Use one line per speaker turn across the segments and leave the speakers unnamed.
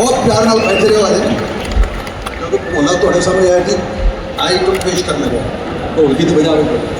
बहुत प्यार नाल बैठे रहे वाले क्योंकि बोला थोड़े
समय है कि आई टू पेश करने को
ढोलकी तो बजा रहे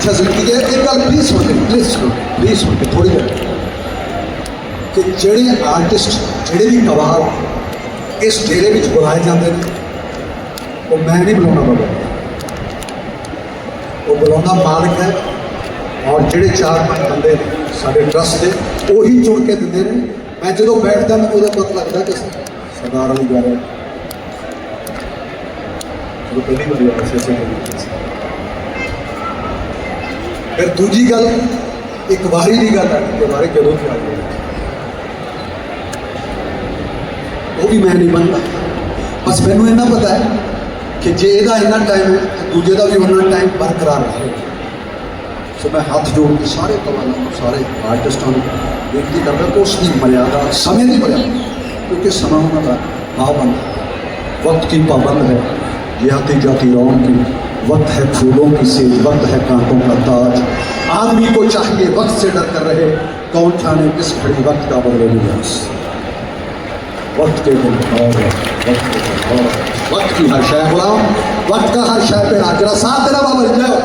ਕਰੋ
ਵੀਰਾਂ ਦੇ ਨਾਮ
ਮਗਰ ਸਾਥ ਵਿੱਚ
ਬਹੁਤ ਅੱਛੇ ਪਿਆਰੇ ਪਿਆਰੇ ਗੀਤ ਲਿਖੇ ਹਰ ਬੰਦਾ ਚਾਹੁੰਦਾ ਕਿ ਮੇਰੀ ਹਾਜ਼ਰੀ ਲੱਗ ਜਾਏ ਅੱਛਾ ਜ਼ਿੰਦਗੀ ਹੈ ਇੱਕ ਗੱਲ ਪਲੀਜ਼ ਸੁਣ ਕੇ ਪਲੀਜ਼ ਸੁਣ ਪਲੀਜ਼ ਸੁਣ ਕੇ ਥੋੜੀ ਦੇਰ ਕਿ ਜਿਹੜੇ ਆਰਟਿਸਟ ਜਿਹੜੇ ਵੀ ਕਵਾਰ ਇਸ ਡੇਰੇ ਵਿੱਚ ਬੁਲਾਏ ਜਾਂਦੇ ਨੇ ਉਹ ਮੈਂ ਨਹੀਂ ਬੁਲਾਉਣਾ ਬਾਬਾ ਉਹ ਬੁਲਾਉਂਦਾ ਮਾਲਕ ਹੈ ਔਰ ਜਿਹੜੇ ਚਾਰ ਪੰਜ ਬੰਦੇ ਨੇ ਸਾਡੇ ਟਰਸਟ ਦੇ ਉਹੀ ਚੁਣ ਕੇ ਦਿੰਦੇ ਨੇ ਮੈਂ ਜਦੋਂ ਬੈਠਦਾ ਮੈਨੂੰ ਉਹਦਾ ਪਤਾ ਲੱਗਦਾ ਕਿ ਸਰਦਾਰ ਵਾਲੀ ਗੱਲ ਹੈ ਜਦੋਂ ਪਹਿਲੀ ਵਾਰੀ ਆਇਆ ਸੀ ਅਸੀਂ ਮਿਲੇ ਸੀ। ਫਿਰ ਦੂਜੀ ਗੱਲ ਇੱਕ ਵਾਰੀ ਦੀ ਗੱਲ ਹੈ ਕਿ ਵਾਰੀ ਕਦੋਂ ਦੀ ਆਈ ਹੈ ਉਹ ਵੀ ਮੈਂ ਨਹੀਂ ਮੰਨਦਾ ਬਸ ਮੈਨੂੰ ਇਹਨਾਂ ਪਤਾ ਹੈ ਕਿ ਜੇ ਇਹਦਾ ਇੰਨਾ ਟਾਈਮ ਹੈ ਤਾਂ ਦੂਜੇ ਦਾ ਵੀ ਉਹਨਾਂ ਟਾਈਮ ਬਰਕਰਾਰ ਰਹੇਗਾ ਸੋ ਮੈਂ ਹੱਥ ਜੋੜ ਕੇ ਸਾਰੇ ਕਲਾਕਾਰਾਂ ਨੂੰ ਸਾਰੇ ਆਰਟਿਸਟਾਂ ਨੂੰ ਬੇਨਤੀ ਕਰਦਾ ਕਿ ਉਸ ਦੀ ਮਰਿਆਦਾ ਸਮੇਂ ਦੀ ਮਰਿਆਦਾ ਕਿਉਂਕਿ ਸਮਾਂ ਉਹਨਾਂ ਦਾ ਪਾਬੰਦ ਹੈ वक्त की पाबंद है जाती जाती रौन की वक्त है फूलों की सेज वक्त है कांटों का ताज। आदमी को चाहिए वक्त से डर कर रहे, कौन जाने किस घड़ी वक्त का बदले लिबास वक्त के दिन और वक्त के दिन और वक्त की हर शय गुलाम, वक्त का हर शय पे साथ देना बाबा जाओ